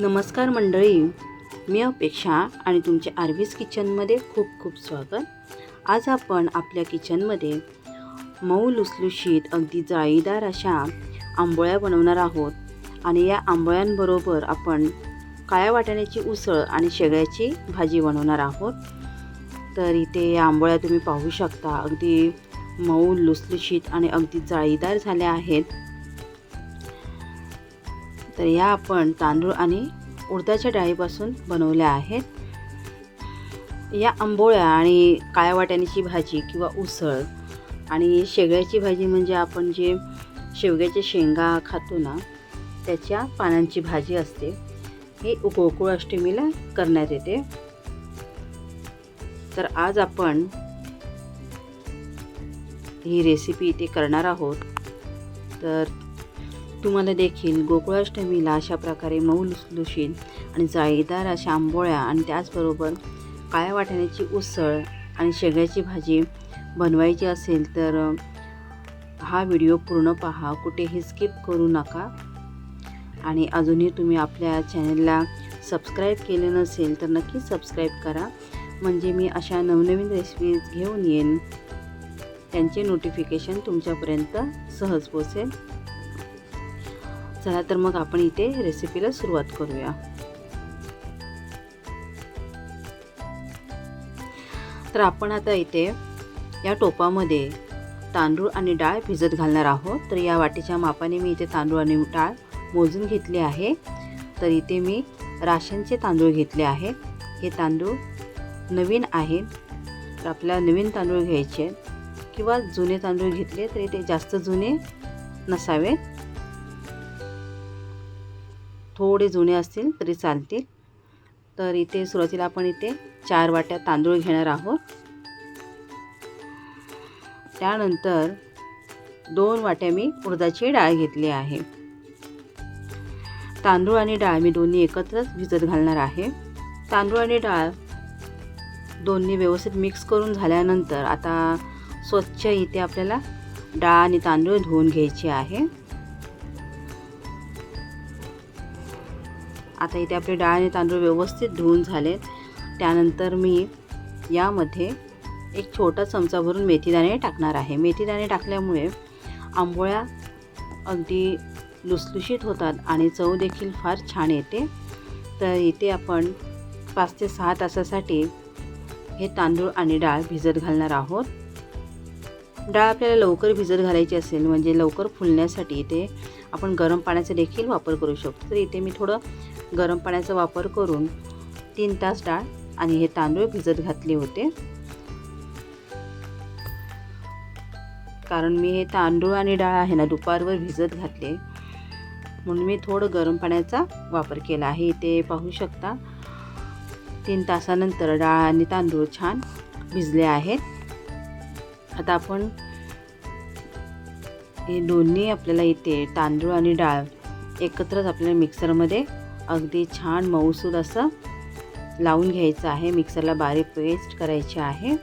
नमस्कार मंडळी. मी अपेक्षा आणि तुमचे आर्वीज किचनमध्ये खूप खूप स्वागत. आज आपण आपल्या किचनमध्ये मऊ लुसलुशीत अगदी जाळीदार अशा आंबोळ्या बनवणार आहोत. आणि या आंबोळ्यांबरोबर आपण काळ्या वाटाण्याची उसळ आणि शेगळ्याची भाजी बनवणार आहोत. तर इथे या आंबोळ्या तुम्ही पाहू शकता. अगदी मऊ लुसलुशीत आणि अगदी जाळीदार झाल्या आहेत. तर या आपण तांदूळ आणि उडदाच्या डाळीपासून बनवल्या आहेत. या आंबोळ्या आणि काळ्या वाटाण्याची भाजी किंवा उसळ आणि शेवग्याची भाजी म्हणजे आपण जे शेवग्याच्या शेंगा खातो ना त्याच्या पानांची भाजी असते. ही गोकुळ अष्टमीला करण्यात येते. तर आज आपण ही रेसिपी इथे करणार आहोत. तर तुम्हाला देखील गोकुळाष्टमीला अशा प्रकारे मऊ लुसलुशीत आणि जाळीदार अशा आंबोळ्या आणि त्याचबरोबर काळ्या वाटाण्याची उसळ आणि शेगाची भाजी बनवायची असेल तर हा व्हिडिओ पूर्ण पहा. कुठेही स्किप करू नका. आणि अजूनही तुम्ही आपल्या चॅनलला सबस्क्राईब केले नसेल तर नक्की सबस्क्राईब करा. म्हणजे मी अशा नवनवीन रेसिपीज घेऊन येईन. त्यांचे नोटिफिकेशन तुमच्यापर्यंत सहज पोचेल चला तर मग आपण इथे रेसिपीला सुरुवात करूया. तर आपण आता इथे या टोपामध्ये तांदूळ आणि डाळ भिजत घालणार आहोत. तर या वाटीच्या मापाने मी इथे तांदूळ आणि डाळ मोजून घेतले आहे. तर इथे मी राशनचे तांदूळ घेतले आहे. हे तांदूळ नवीन आहेत तर आपल्याला नवीन तांदूळ घ्यायचे किंवा जुने तांदूळ घेतले तरी ते जास्त जुने नसावे. थोडे जुने असतील तरी चालतील. तर इथे सुरुवातीला आपण इथे चार वाट्या तांदूळ घेणार आहोत. त्यानंतर दोन वाट्या मी उडदाची डाळ घेतली आहे. तांदूळ आणि डाळ मी दोन्ही एकत्रच भिजत घालणार आहे. तांदूळ आणि डाळ दोन्ही व्यवस्थित मिक्स करून झाल्यानंतर आता स्वच्छ इथे आपल्याला डाळ आणि तांदूळ धुवून घ्यायचे आहे. आता इथे आपले डाळ आणि तांदूळ व्यवस्थित धुवून झाले त्यानंतर मी यामध्ये एक छोटा चमचा भरून मेथीदाणे टाकणार आहे. मेथीदाणे टाकल्यामुळे आंबोळ्या अगदी लुसलुशीत होतात आणि चव देखील फार छान येते. तर इथे आपण पाच ते सहा तासासाठी हे तांदूळ आणि डाळ भिजत घालणार आहोत. डाळ आपल्याला लवकर भिजत घालायची असेल म्हणजे लवकर फुलण्यासाठी इथे आपण गरम पाण्याचा देखील वापर करू शकतो. तर इथे मी थोडं गरम पाण्याचा वापर करून तीन तास डाळ आणि हे तांदूळ भिजत घातले होते. कारण मी हे तांदूळ आणि डाळ आहे ना दुपारवर भिजत घातले. म्हणून मी थोडं गरम पाण्याचा वापर केला आहे. इथे पाहू शकता तीन तासानंतर डाळ आणि तांदूळ छान भिजले आहेत. आता आपण हे दोन्ही आपल्याला इथे तांदूळ आणि डाळ एकत्रच आपल्याला मिक्सरमध्ये अगदी छान मऊसूद असं लावून घ्यायचं आहे. मिक्सरला बारीक पेस्ट करायची आहे.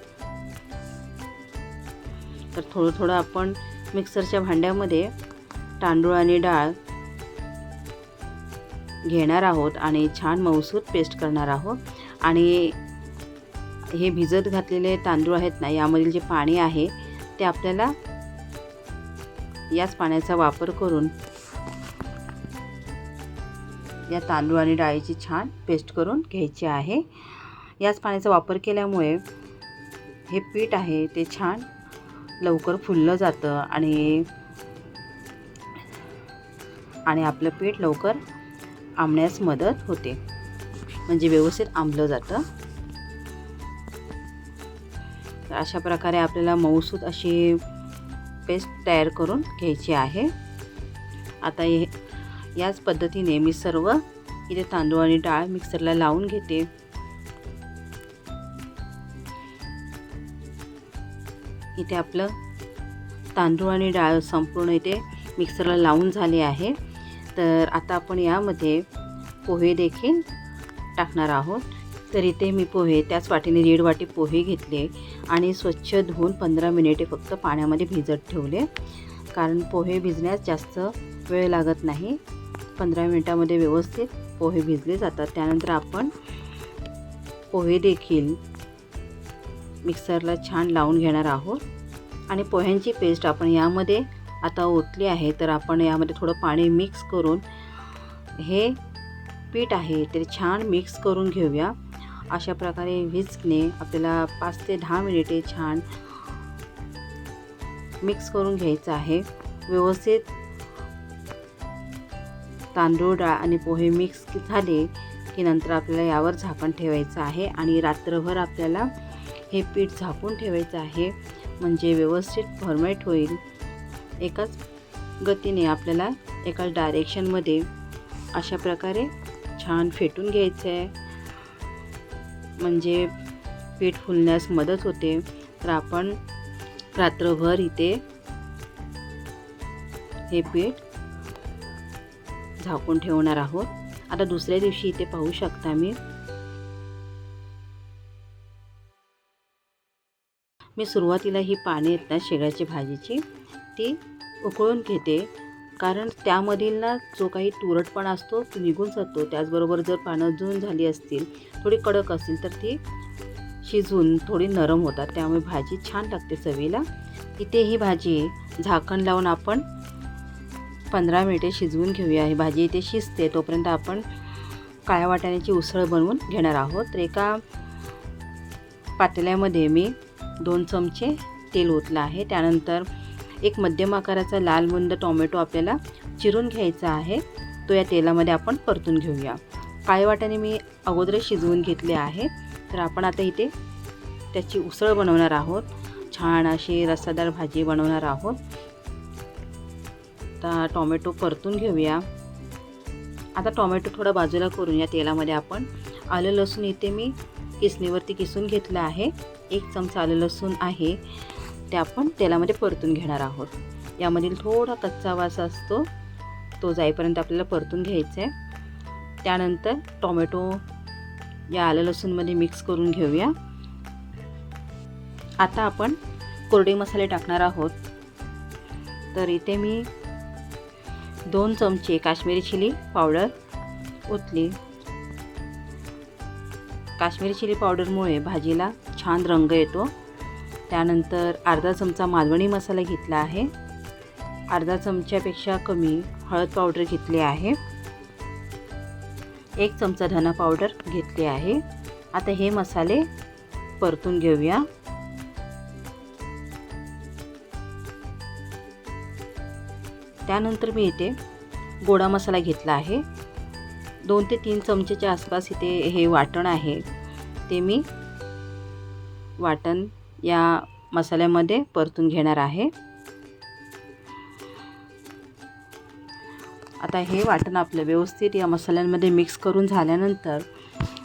तर थोडं थोडं आपण मिक्सरच्या भांड्यामध्ये तांदूळ आणि डाळ घेणार आहोत आणि छान मऊसूद पेस्ट करणार आहोत. आणि हे भिजत घातलेले तांदूळ आहेत ना यामधील जे पाणी आहे ते आपल्याला याच पाण्याचा वापर करून या तांदूळ आणि डाळीची छान पेस्ट करून घ्यायची आहे. याच पाण्याचा वापर केल्यामुळे हे पीठ आहे ते छान लवकर फुललं जातं आणि आणि आपलं पीठ लवकर आंबण्यास मदत होते. म्हणजे व्यवस्थित आंबलं जातं. तर अशा प्रकारे आपल्याला मऊसूत अशी पेस्ट तयार करून घ्यायची आहे. आता हे याच पद्धतीने मी सर्व इथे तांदूळ आणि डाळ मिक्सरला लावून घेते. इथे आपलं तांदूळ आणि डाळ संपूर्ण इथे मिक्सरला लावून झाले आहे. तर आता आपण यामध्ये पोहे देखील टाकणार आहोत. तर इथे मी पोहे त्याच वाटीने दीड वाटी पोहे घेतले. आणि स्वच्छ धुवून पंधरा मिनिटे फक्त पाण्यामध्ये भिजत ठेवले. कारण पोहे भिजण्यास जास्त वेळ लागत नाही. पंधरा मिनिटामध्ये व्यवस्थित पोहे भिजले जातात. त्यानंतर आपण पोहे देखील मिक्सरला छान लावून घेणार आहोत. आणि पोह्यांची पेस्ट आपण यामध्ये आता ओतली आहे. तर आपण यामध्ये थोडं पाणी मिक्स करून हे पीठ आहे ते छान मिक्स करून घेऊया. अशा प्रकारे व्हिस्कने आपल्याला पाच ते दहा मिनिटे छान मिक्स करून घ्यायचं आहे. व्यवस्थित तांदूळ डाळ आणि पोहे मिक्स झाले की नंतर आपल्याला यावर झाकण ठेवायचं आहे आणि रात्रभर आपल्याला हे पीठ झाकून ठेवायचं आहे. म्हणजे व्यवस्थित फॉर्मेट होईल. एकाच गतीने आपल्याला एकाच डायरेक्शनमध्ये अशा प्रकारे छान फेटून घ्यायचं आहे म्हणजे पीठ फुलण्यास मदत होते. तर आपण रात्रभर इथे हे पीठ झाकून ठेवणार आहोत. आता दुसऱ्या दिवशी इथे पाहू शकता मी. मी सुरुवातीला ही पाने आहेत ना शेगाची भाजीची ती उकळून घेते. कारण त्यामधील ना जो काही तुरटपणा असतो तो निघून जातो. त्याचबरोबर जर पानं जून झाली असतील थोडी कडक असतील तर ती शिजून थोडी नरम होतात. त्यामुळे भाजी छान लागते चवीला. इथे ही भाजी झाकण लावून आपण पंधरा मिनिटे शिजवून घेऊया. ही भाजी इथे शिजते. तोपर्यंत आपण काळ्या वाटाण्याची उसळ बनवून घेणार आहोत. तर एका पातेल्यामध्ये मी दोन चमचे तेल ओतलं आहे. त्यानंतर एक मध्यम आकाराचा लाल बुंद टोमॅटो आपल्याला चिरून घ्यायचा आहे. तो या तेलामध्ये आपण परतून घेऊया. काळे वाटाणे मी अगोदर शिजवून घेतले आहे. तर आपण आता इथे त्याची उसळ बनवणार आहोत. छान अशी रस्सादार भाजी बनवणार आहोत. आता टोमॅटो परतून घेऊया. आता टोमॅटो थोडा बाजूला करून या तेलामध्ये आपण आलं लसूण इथे मी किसणीवरती किसून घेतलं आहे. एक चमचा आलं लसूण आहे. ते आपण तेलामध्ये परतून घेणार आहोत. यामधील थोडा कच्चा वास असतो तो जाईपर्यंत आपल्याला परतून घ्यायचा आहे त्यानंतर टोमॅटो या आलं लसूणमध्ये मिक्स करून घेऊया. आता आपण कोरडे मसाले टाकणार आहोत. तर इथे मी दोन चमचे काश्मीरी चिली पावडर ओतली. काश्मीरी चिली पावडरमुळे भाजीला छान रंग येतो. त्यानंतर अर्धा चमचा मालवणी मसाला घेतला आहे. अर्धा चमच्यापेक्षा कमी हळद पावडर घेतली आहे. एक चमचा धना पावडर घेतली आहे. आता हे मसाले परतून घेऊया. त्यानंतर मी इथे गोडा मसाला घेतला आहे. दोन ते तीन चमचेच्या आसपास इथे हे वाटण आहे. ते मी वाटण या मसाल्यामध्ये परतून घेणार आहे. आता हे वाटण आपलं व्यवस्थित या मसाल्यांमध्ये मिक्स करून झाल्यानंतर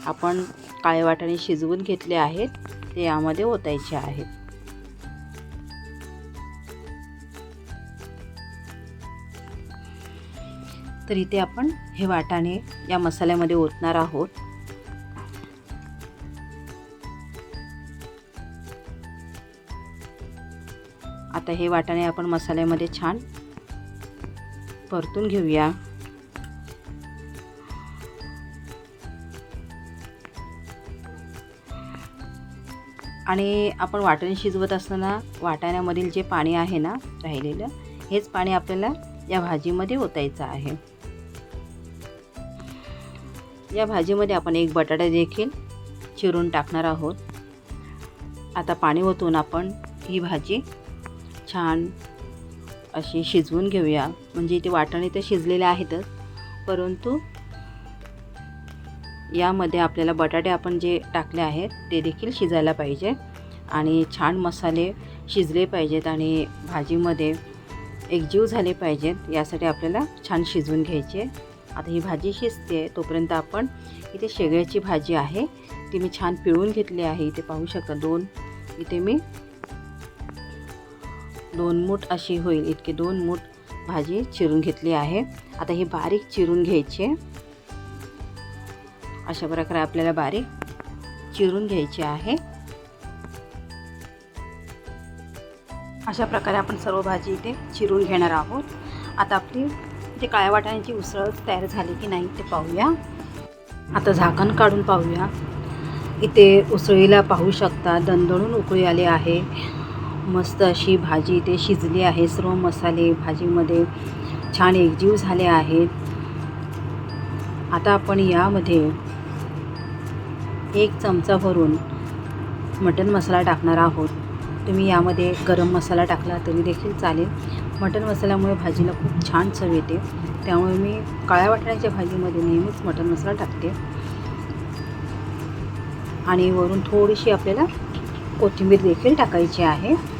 आपण काळे वाटाणे शिजवून घेतले आहेत. ते यामध्ये ओतायचे आहेत. तर इथे आपण हे वाटाणे या मसाल्यामध्ये ओतणार आहोत. आता हे वाटाणे आपण मसाल्यामध्ये छान परतून घेऊया. आणि आपण वाटाणे शिजवत असताना वाटाण्यामधील जे पाणी आहे ना राहिलेलं हेच पाणी आपल्याला या भाजीमध्ये ओतायचं आहे. या भाजीमध्ये आपण एक बटाटा देखील चिरून टाकणार आहोत. आता पाणी ओतून आपण ही भाजी छान अशी शिजवून घेऊया. म्हणजे इथे वाटाणे तर शिजलेले आहेतच. परंतु यामध्ये आपल्याला बटाटे आपण जे टाकले आहेत ते देखील शिजायला पाहिजे. आणि छान मसाले शिजले पाहिजेत आणि भाजीमध्ये एकजीव झाले पाहिजेत. यासाठी आपल्याला छान शिजवून घ्यायचे. आता ही भाजी शिजते तोपर्यंत आपण इथे शेगळ्याची भाजी आहे. ती मी छान पिळून घेतली आहे. इथे पाहू शकता दोन. इथे मी दोन मूठ अशी होईल. इतके दोन मूठ भाजी चिरून घेतली आहे. आता ही बारीक चिरून घ्यायची. अशा प्रकारे आपल्याला बारीक चिरून घ्यायची आहे. अशा प्रकारे आपण सर्व भाजी इथे चिरून घेणार आहोत. आता आपली इथे काळ्या वाटाण्याची उसळ तयार झाली की नाही ते पाहूया. आता झाकण काढून पाहूया. इथे उसळीला पाहू शकता दणदणून उकळी आली आहे. मस्त अशी भाजी इथे शिजली आहे. सर्व मसाले भाजीमध्ये छान एकजीव झाले आहेत. आता आपण यामध्ये एक चमचा भरून मटन मसाला टाकणार आहोत. तुम्ही यामध्ये गरम मसाला टाकला तरी देखील चालेल. मटन मसाल्यामुळे भाजीला खूप छान चव येते. त्यामुळे मी काळ्या वाटण्याच्या भाजीमध्ये नेहमीच मटन मसाला टाकते. आणि वरून थोडीशी आपल्याला कोथिंबीर देखील टाकायची आहे.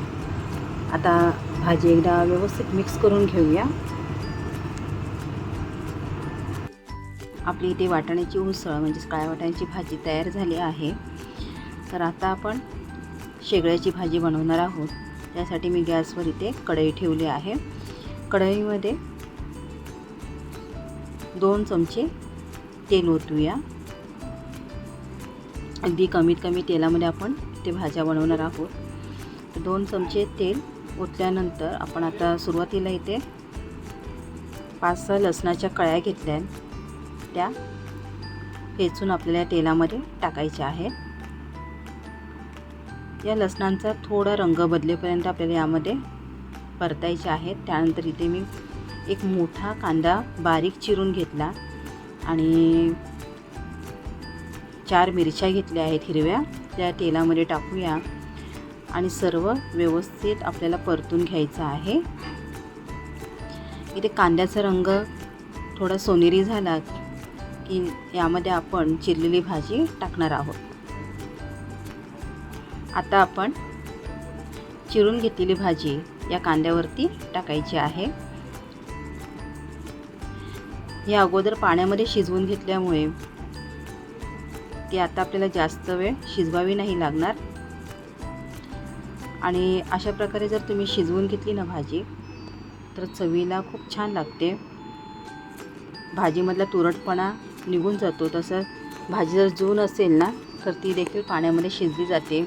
आता भाजी एकदा व्यवस्थित मिक्स करून घेऊया. आपली इथे वाटाण्याची उसळ म्हणजेच काळ्या वाटाण्याची भाजी तयार झाली आहे. तर आता आपण शेगळ्याची भाजी बनवणार आहोत. त्यासाठी मी गॅसवर इथे कढई ठेवली आहे. कढईमध्ये दोन चमचे तेल ओतूया. अगदी कमीत कमी तेलामध्ये आपण ते भाज्या बनवणार आहोत. दोन चमचे तेल ओतल्यानंतर आपण आता सुरुवातीला इथे पाच सहा लसणाच्या कळ्या घेतल्या त्या ठेचून आपल्याला तेलामध्ये टाकायच्या आहेत या लसणांचा थोडा रंग बदलेपर्यंत आपल्याला यामध्ये परतायचे आहेत त्यानंतर इथे मी एक मोठा कांदा बारीक चिरून घेतला आणि चार मिरच्या घेतल्या आहेत हिरव्या. त्या तेलामध्ये टाकूया. आणि सर्व व्यवस्थित आपल्याला परतून घ्यायचं आहे. इथे कांद्याचा रंग थोडा सोनेरी झाला की यामध्ये आपण चिरलेली भाजी टाकणार आहोत. आता आपण चिरून घेतलेली भाजी या कांद्यावरती टाकायची आहे. या अगोदर पाण्यामध्ये शिजवून घेतल्यामुळे ती आता आपल्याला जास्त वेळ शिजवावी नाही लागणार. आणि अशा प्रकारे जर तुम्ही शिजवून घेतली ना भाजी तर चवीला खूप छान लागते. भाजीमधला तुरटपणा निघून जातो. तसं भाजी जर जून असेल ना तर ती देखील पाण्यामध्ये शिजली जाते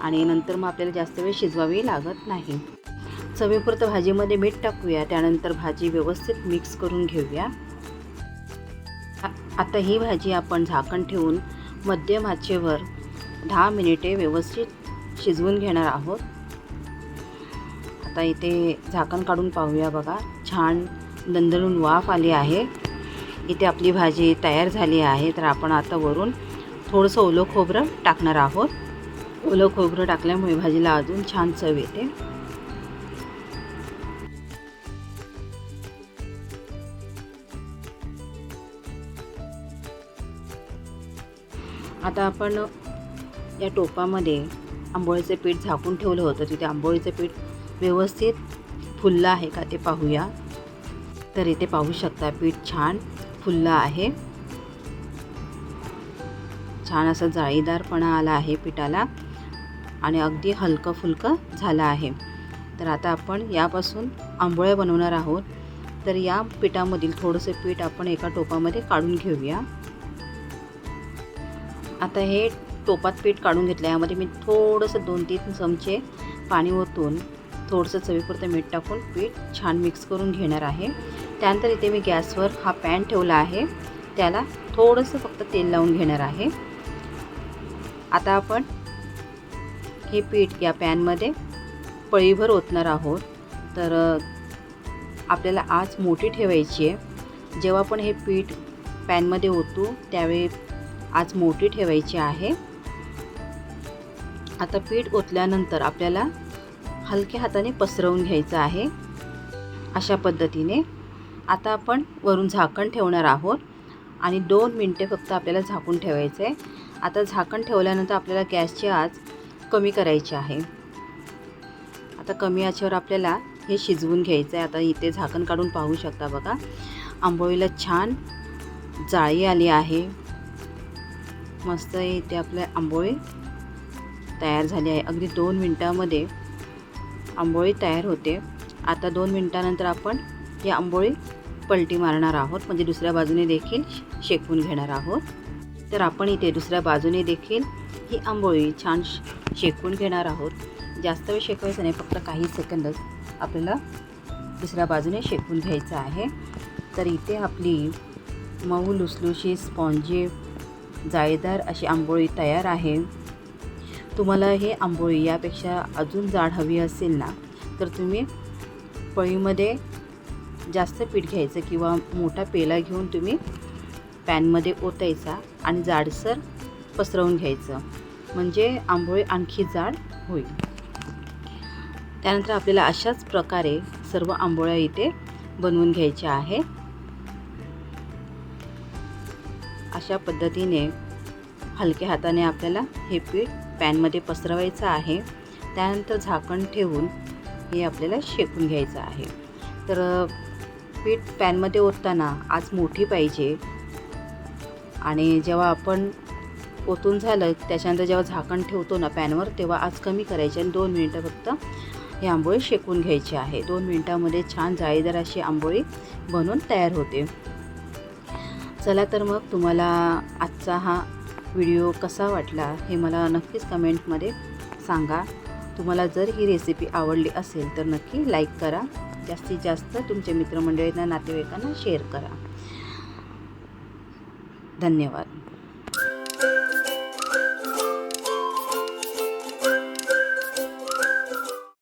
आणि नंतर मग आपल्याला जास्त वेळ शिजवावी लागत नाही. चवीपुरतं भाजीमध्ये मीठ टाकूया. त्यानंतर भाजी व्यवस्थित मिक्स करून घेऊया. आता ही भाजी आपण झाकण ठेवून मध्यम आचेवर दहा मिनिटे व्यवस्थित शिजवून घेणार आहोत. आता इथे झाकण काढून पाहूया बघा. छान दणदणून वाफ आली आहे. इथे आपली भाजी तयार झाली आहे. तर आपण आता वरून थोडंसं ओलं खोबरं टाकणार आहोत. ओलं खोबरं टाकल्यामुळे भाजीला अजून छान चव येते. आता आपण या टोपामध्ये आंबोळीचं पीठ झाकून ठेवलं होतं. तिथे आंबोळीचं पीठ व्यवस्थित फुललं आहे का ते पाहूया. तर इथे पाहू शकता पीठ छान फुललं आहे. छान असा जाळीदारपणा आला आहे पिठाला आणि अगदी हलकं फुलकं झालं आहे. तर आता आपण यापासून आंबोळ्या बनवणार आहोत. तर या पिठामधील थोडंसं पीठ आपण एका टोपामध्ये काढून घेऊया. आता हे टोपात पीठ काढून घेतलं. यामध्ये मी थोडंसं दोन तीन चमचे पाणी ओतून थोडंसं चवीपुरतं मीठ टाकून पीठ छान मिक्स करून घेणार आहे. त्यानंतर इथे मी गॅसवर हा पॅन ठेवला आहे. त्याला थोडंसं फक्त तेल लावून घेणार आहे. आता आपण हे पीठ या पॅनमध्ये पळीभर ओतणार आहोत. तर आपल्याला आज मोठी ठेवायची आहे. जेव्हा आपण हे पीठ पॅनमध्ये ओतू त्यावेळी आज मोठी ठेवायची आहे. आता पीठ ओतल्यानंतर आपल्याला हलक्या हाताने पसरवून घ्यायचं आहे. अशा पद्धतीने. आता आपण वरून झाकण ठेवणार आहोत आणि दोन मिनटे फक्त आपल्याला झाकून ठेवायचं आहे. आता झाकण ठेवल्यानंतर आपल्याला गॅसची आच कमी करायची आहे. आता कमी आचेवर आपल्याला हे शिजवून घ्यायचं आहे. आता इथे झाकण काढून पाहू शकता बघा. आंबोळीला छान जाळी आली आहे. मस्त इथे आपल्या आंबोळी तयार झाली आहे. अगदी दोन मिनटामध्ये आंबोळी तयार होते. आता दोन मिनटानंतर आपण ही आंबोळी पलटी मारणार आहोत. म्हणजे दुसऱ्या बाजूने देखील शेकवून घेणार आहोत. तर आपण इथे दुसऱ्या बाजूने देखील ही आंबोळी छान शेकवून घेणार आहोत. जास्त वेळ शेकवायचं नाही फक्त काही सेकंदच आपल्याला दुसऱ्या बाजूने शेकवून घ्यायचं आहे. तर इथे आपली मऊ लुसलुशी स्पॉन्जी जाळीदार अशी आंबोळी तयार आहे. तुम्हाला हे आंबोळी यापेक्षा अजून जाड हवी असेल ना तर तुम्ही पळीमध्ये जास्त पीठ घ्यायचं किंवा मोठा पेला घेऊन तुम्ही पॅनमध्ये ओतायचा आणि जाडसर पसरवून घ्यायचं. म्हणजे आंबोळी आणखी जाड होईल. त्यानंतर आपल्याला अशाच प्रकारे सर्व आंबोळ्या इथे बनवून घ्यायच्या आहे अशा पद्धतीने हलक्या हाताने आपल्याला हे पीठ पॅनमध्ये पसरवायचं आहे. त्यानंतर झाकण ठेवून हे आपल्याला शेकून घ्यायचं आहे. तर पीठ पॅनमध्ये ओतताना आज मोठी पाहिजे. आणि जेव्हा आपण ओतून झालं त्याच्यानंतर जेव्हा झाकण ठेवतो ना पॅनवर तेव्हा आज कमी करायचे आणि दोन मिनटं फक्त हे आंबोळी शेकून घ्यायची आहे. दोन मिनटामध्ये छान जाळीदार अशी आंबोळी बनून तयार होते. चला तर मग तुम्हाला आजचा हा व्हिडिओ कसा वाटला हे मला नक्कीच कमेंटमध्ये सांगा. तुम्हाला जर ही रेसिपी आवडली असेल तर नक्की लाईक करा. जास्तीत जास्त तुमच्या मित्रमंडळींना नातेवाईकांना शेअर करा. धन्यवाद.